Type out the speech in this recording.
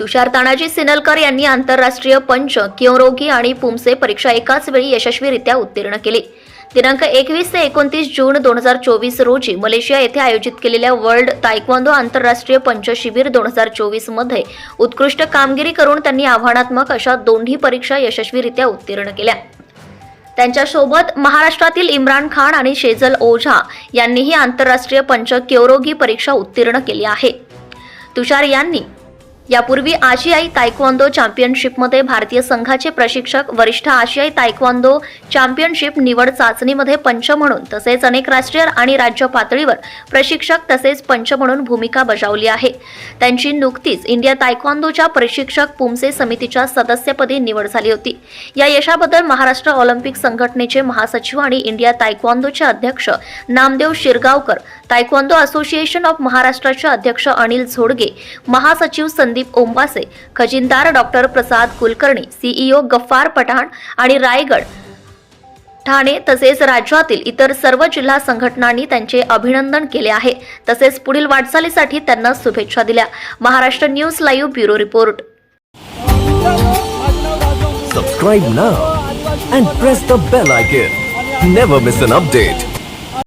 तुषार तानाजी सिनलकर यांनी आंतरराष्ट्रीय पंच किंरोगी आणि पुमसे परीक्षा एकाच वेळी यशस्वीरित्या उत्तीर्ण केली. दिनांक एकवीस ते एकोणतीस जून दोन हजार चोवीस रोजी मलेशिया येथे आयोजित केलेल्या वर्ल्ड तायक्वांदो आंतरराष्ट्रीय पंच शिबिर दोन हजार चोवीसमध्ये उत्कृष्ट कामगिरी करून त्यांनी आव्हानात्मक अशा दोन्ही परीक्षा यशस्वीरित्या उत्तीर्ण केल्या. त्यांच्यासोबत महाराष्ट्रातील इम्रान खान आणि शेजल ओझा यांनीही आंतरराष्ट्रीय पंच क्योरोगी परीक्षा उत्तीर्ण केली आहे. तुषार यांनी यापूर्वी आशियाई तायक्वांदो चॅम्पियनशिपमध्ये भारतीय संघाचे प्रशिक्षक वरिष्ठ आशियाई तायक्वांदो चॅम्पियनशिप निवड चाचणीमध्ये पंच म्हणून तसेच अनेक राष्ट्रीय आणि राज्य पातळीवर प्रशिक्षक तसेच पंच म्हणून भूमिका बजावली आहे. त्यांची नुकतीच इंडिया तायक्वांदोच्या प्रशिक्षक पुमसे समितीच्या सदस्यपदी निवड झाली होती. या यशाबद्दल महाराष्ट्र ऑलिम्पिक संघटनेचे महासचिव आणि इंडिया तायक्वांदोचे अध्यक्ष Namdev Shirgaonkar taekwondo association of महाराष्ट्राचे अध्यक्ष अनिल झोडगे महासचिव संदीप ओंबासे खजिनदार डॉक्टर प्रसाद कुलकर्णी सीईओ गफ्फार पठाण आणि रायगड ठाणे तसेच राज्यातील इतर सर्व जिल्हा संघटनांनी त्यांचे अभिनंदन केले आहे तसेच पुढील वाटचालीसाठी त्यांना शुभेच्छा दिल्या Maharashtra news live bureau report Subscribe now and press the bell icon. Never miss an update.